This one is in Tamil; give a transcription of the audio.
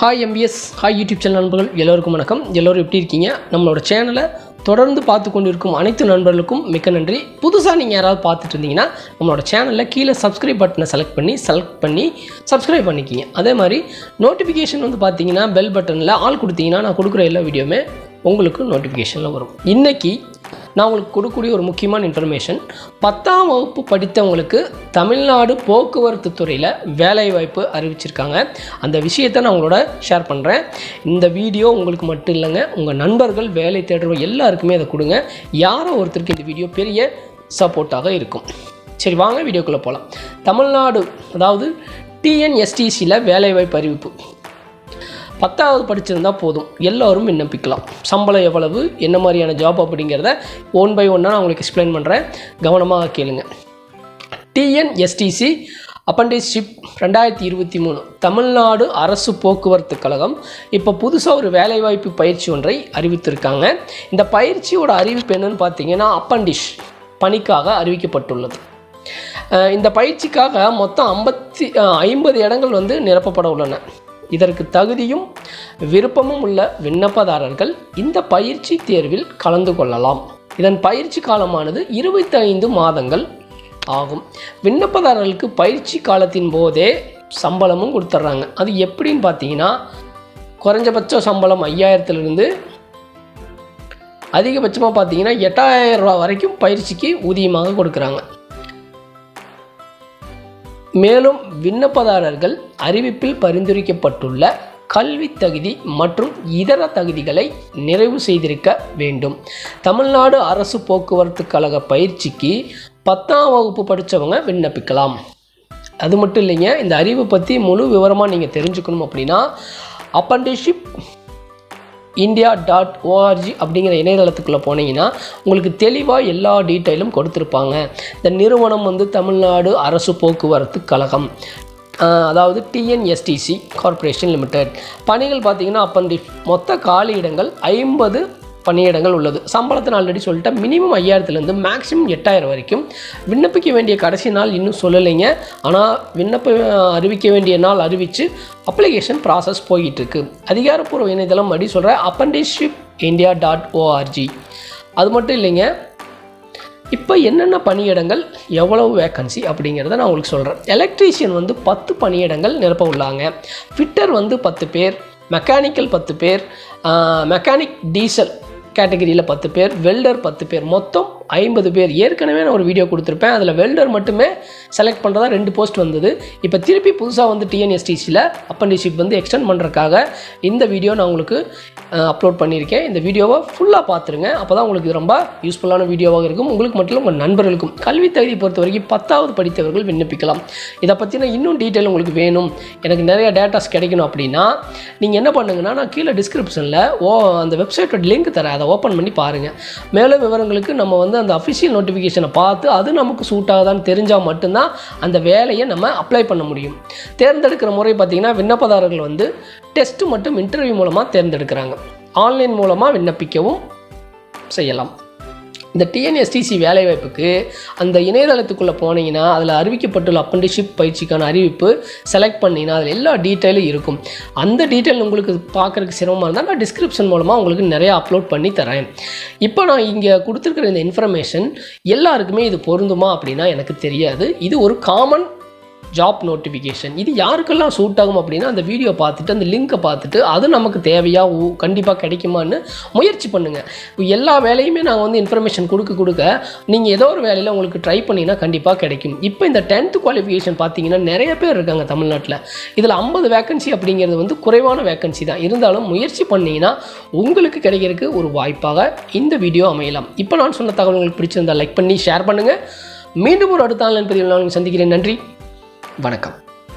Hi MBS hi YouTube channel நண்பர்கள் எல்லோருக்கும் வணக்கம். எல்லோரும் எப்படி இருக்கீங்க? நம்மளோட சேனலை தொடர்ந்து பார்த்து கொண்டிருக்கும் அனைத்து நண்பர்களுக்கும் மிக்க நன்றி. புதுசாக நீங்கள் யாராவது பார்த்துட்டு இருந்தீங்கன்னா நம்மளோட சேனலில் கீழே சப்ஸ்கிரைப் பட்டனை செலக்ட் பண்ணி செலக்ட் பண்ணி சப்ஸ்கிரைப் பண்ணிக்கிங்க. அதே மாதிரி நோட்டிஃபிகேஷன் வந்து பார்த்தீங்கன்னா பெல் பட்டனில் ஆள் கொடுத்தீங்கன்னா நான் கொடுக்குற எல்லா வீடியோவுமே உங்களுக்கு நோட்டிஃபிகேஷனில் வரும். இன்றைக்கி நான் உங்களுக்கு கொடுக்கக்கூடிய ஒரு முக்கியமான இன்ஃபர்மேஷன் பத்தாம் வகுப்பு படித்தவங்களுக்கு தமிழ்நாடு போக்குவரத்து துறையில் வேலைவாய்ப்பு அறிவிச்சிருக்காங்க. அந்த விஷயத்தை நான் உங்களோட ஷேர் பண்ணுறேன் இந்த வீடியோ உங்களுக்கு மட்டும் இல்லைங்க உங்கள் நண்பர்கள் வேலை தேடுறவங்க எல்லாருக்குமே அதை கொடுங்க. யாரோ ஒருத்தருக்கு இந்த வீடியோ பெரிய சப்போர்ட்டாக இருக்கும். சரி வாங்க வீடியோக்குள்ளே போகலாம் தமிழ்நாடு அதாவது டிஎன்எஸ்டிசியில் வேலைவாய்ப்பு அறிவிப்பு. பத்தாவது படிச்சிருந்தா போதும். எல்லோரும் விண்ணப்பிக்கலாம். சம்பளம் எவ்வளவு என்ன மாதிரியான ஜாப் அப்படிங்கிறத ஒன் பை ஒன்னாக நான் உங்களுக்கு எக்ஸ்பிளைன் பண்ணுறேன் கவனமாக கேளுங்க. டிஎன்எஸ்டிசி அப்பண்டிஸ்ஷிப் ரெண்டாயிரத்தி இருபத்தி மூணு. தமிழ்நாடு அரசு போக்குவரத்து கழகம் இப்போ புதுசாக ஒரு வேலைவாய்ப்பு பயிற்சி ஒன்றை அறிவித்திருக்காங்க. இந்த பயிற்சியோட அறிவிப்பு என்னன்னு பார்த்தீங்கன்னா அப்பண்டிஷ் பணிக்காக அறிவிக்கப்பட்டுள்ளது. இந்த பயிற்சிக்காக மொத்தம் ஐம்பத்தி ஐம்பது இடங்கள் வந்து நிரப்பப்பட உள்ளன. இதற்கு தகுதியும் விருப்பமும் உள்ள விண்ணப்பதாரர்கள் இந்த பயிற்சி தேர்வில் கலந்து கொள்ளலாம். இதன் பயிற்சி காலமானது இருபத்தைந்து மாதங்கள் ஆகும். விண்ணப்பதாரர்களுக்கு பயிற்சி காலத்தின் போதே சம்பளமும் கொடுத்துட்றாங்க. அது எப்படின்னு பார்த்தீங்கன்னா குறைஞ்சபட்ச சம்பளம் ஐயாயிரத்துலேருந்து அதிகபட்சமாக பார்த்தீங்கன்னா எட்டாயிரம் ரூபா வரைக்கும் பயிற்சிக்கு ஊதியமாக கொடுக்குறாங்க. மேலும் விண்ணப்பதாரர்கள் அறிவிப்பில் பரிந்துரைக்கப்பட்டுள்ள கல்வி தகுதி மற்றும் இதர தகுதிகளை நிறைவு செய்திருக்க வேண்டும். தமிழ்நாடு அரசு போக்குவரத்து கழக பயிற்சிக்கு பத்தாம் வகுப்பு படித்தவங்க விண்ணப்பிக்கலாம். அது மட்டும் இல்லைங்க இந்த அறிவு பற்றி முழு விவரமாக நீங்கள் தெரிஞ்சுக்கணும் அப்படின்னா அப்பண்டிஷிப் இந்தியா டாட் ஓஆர்ஜி அப்படிங்கிற இணையதளத்துக்குள்ளே போனீங்கன்னா உங்களுக்கு தெளிவாக எல்லா டீட்டெயிலும் கொடுத்துருப்பாங்க. இந்த நிறுவனம் வந்து தமிழ்நாடு அரசு போக்குவரத்து கழகம். அதாவது டிஎன்எஸ்டிசி கார்ப்பரேஷன் லிமிடெட் பணிகள் பார்த்திங்கன்னா அப்பண்டி மொத்த காலி இடங்கள் ஐம்பது பணியிடங்கள் உள்ளது. சம்பளத்தை ஆல்ரெடி சொல்லிட்டேன் மினிமம் ஐயாயிரத்துலேருந்து மேக்ஸிமம் எட்டாயிரம் வரைக்கும். விண்ணப்பிக்க வேண்டிய கடைசி நாள் இன்னும் சொல்லலைங்க. ஆனால் விண்ணப்ப அறிவிக்க வேண்டிய நாள் அறிவித்து அப்ளிகேஷன் ப்ராசஸ் போயிட்டுருக்கு. அதிகாரப்பூர்வ இணையதளம் அப்படி சொல்கிற அப்பண்டிஷிப் இந்தியா டாட் ஓஆர்ஜி அது மட்டும் இல்லைங்க. இப்போ என்னென்ன பணியிடங்கள் எவ்வளவு வேக்கன்சி அப்படிங்கிறத நான் உங்களுக்கு சொல்கிறேன் எலக்ட்ரீஷியன் வந்து பத்து பணியிடங்கள் நிரப்ப உள்ளாங்க. ஃபிட்டர் வந்து பத்து பேர் மெக்கானிக்கல் பத்து பேர் மெக்கானிக் டீசல் கேட்டகிரியில் பத்து பேர் வெல்டர் பத்து பேர். மொத்தம் ஐம்பது பேர். ஏற்கனவே நான் ஒரு வீடியோ கொடுத்துருப்பேன். அதில் வெல்டர் மட்டுமே செலக்ட் பண்ணுறதா ரெண்டு போஸ்ட் வந்தது. இப்போ திருப்பி புதுசாக வந்து டிஎன்எஸ்டிசியில் அப்பண்டிஷிப் வந்து எக்ஸ்டெண்ட் பண்ணுறதுக்காக இந்த வீடியோ நான் உங்களுக்கு அப்லோட் பண்ணியிருக்கேன். இந்த வீடியோவை ஃபுல்லாக பார்த்துருங்க. அப்போ தான் உங்களுக்கு இது ரொம்ப யூஸ்ஃபுல்லான வீடியோவாக இருக்கும். உங்களுக்கு மட்டும் இல்லை உங்கள் நண்பர்களுக்கும். கல்வி தகுதி பொறுத்த வரைக்கும் பத்தாவது படித்தவர்கள் விண்ணப்பிக்கலாம். இதை பற்றின இன்னும் டீட்டெயில் உங்களுக்கு வேணும். எனக்கு நிறைய டேட்டாஸ் கிடைக்கணும் அப்படின்னா நீங்கள் என்ன பண்ணுங்கன்னா நான் கீழே டிஸ்கிரிப்ஷனில் ஓ அந்த வெப்சைட்டோட லிங்க் தரேன். அதை ஓப்பன் பண்ணி பாருங்கள் மேலும் விவரங்களுக்கு நம்ம வந்து அந்த அஃபிஷியல் நோட்டிஃபிகேஷனை பார்த்து அது நமக்கு சூட் ஆகுதான்னு தெரிஞ்சால் மட்டும்தான் அந்த வேலையை நம்ம அப்ளை பண்ண முடியும். தேர்ந்தெடுக்கிற முறை பார்த்திங்கன்னா விண்ணப்பதாரர்கள் வந்து டெஸ்ட் மற்றும் இன்டர்வியூ மூலமாக தேர்ந்தெடுக்கிறாங்க. ஆன்லைன் மூலமாக விண்ணப்பிக்கவும் செய்யலாம். இந்த டிஎன்எஸ்டிசி வேலைவாய்ப்புக்கு அந்த இணையதளத்துக்குள்ளே போனீங்கன்னா அதில் அறிவிக்கப்பட்டுள்ள அப்பண்டிஷிப் பயிற்சிக்கான அறிவிப்பு செலக்ட் பண்ணிங்கன்னா அதில் எல்லா டீட்டெயிலும் இருக்கும். அந்த டீட்டெயில் உங்களுக்கு பார்க்குறதுக்கு சிரமமாக இருந்தால் நான் டிஸ்கிரிப்ஷன் மூலமாக உங்களுக்கு நிறையா அப்லோட் பண்ணி தரேன். இப்போ நான் இங்கே கொடுத்துருக்குற இந்த இன்ஃபர்மேஷன் எல்லாருக்குமே இது பொருந்துமா அப்படின்னா எனக்கு தெரியாது. இது ஒரு காமன் ஜாப் நோட்டிஃபிகேஷன் இது யாருக்கெல்லாம் சூட் ஆகும் அப்படின்னா அந்த வீடியோ பார்த்துட்டு அந்த லிங்க்கை பார்த்துட்டு அது நமக்கு தேவையா கண்டிப்பாக கிடைக்குமான்னு முயற்சி பண்ணுங்கள் எல்லா வேலையுமே நான் வந்து இன்ஃபர்மேஷன் கொடுக்க கொடுக்க நீங்கள் ஏதோ ஒரு வேலையில் உங்களுக்கு ட்ரை பண்ணிங்கன்னா கண்டிப்பாக கிடைக்கும். இப்போ இந்த டென்த்து குவாலிஃபிகேஷன் பார்த்தீங்கன்னா நிறைய பேர் இருக்காங்க தமிழ்நாட்டில். இதில் ஐம்பது வேக்கன்சி அப்படிங்கிறது வந்து குறைவான வேக்கன்சி தான். இருந்தாலும் முயற்சி பண்ணீங்கன்னா உங்களுக்கு கிடைக்கிறதுக்கு ஒரு வாய்ப்பாக இந்த வீடியோ அமையலாம். இப்போ நான் சொன்ன தகவல் உங்களுக்கு பிடிச்சிருந்தா லைக் பண்ணி ஷேர் பண்ணுங்கள் மீண்டும் ஒரு அடுத்த ஆன்லைன் பதிவில் நான் சந்திக்கிறேன். நன்றி. வணக்கம்.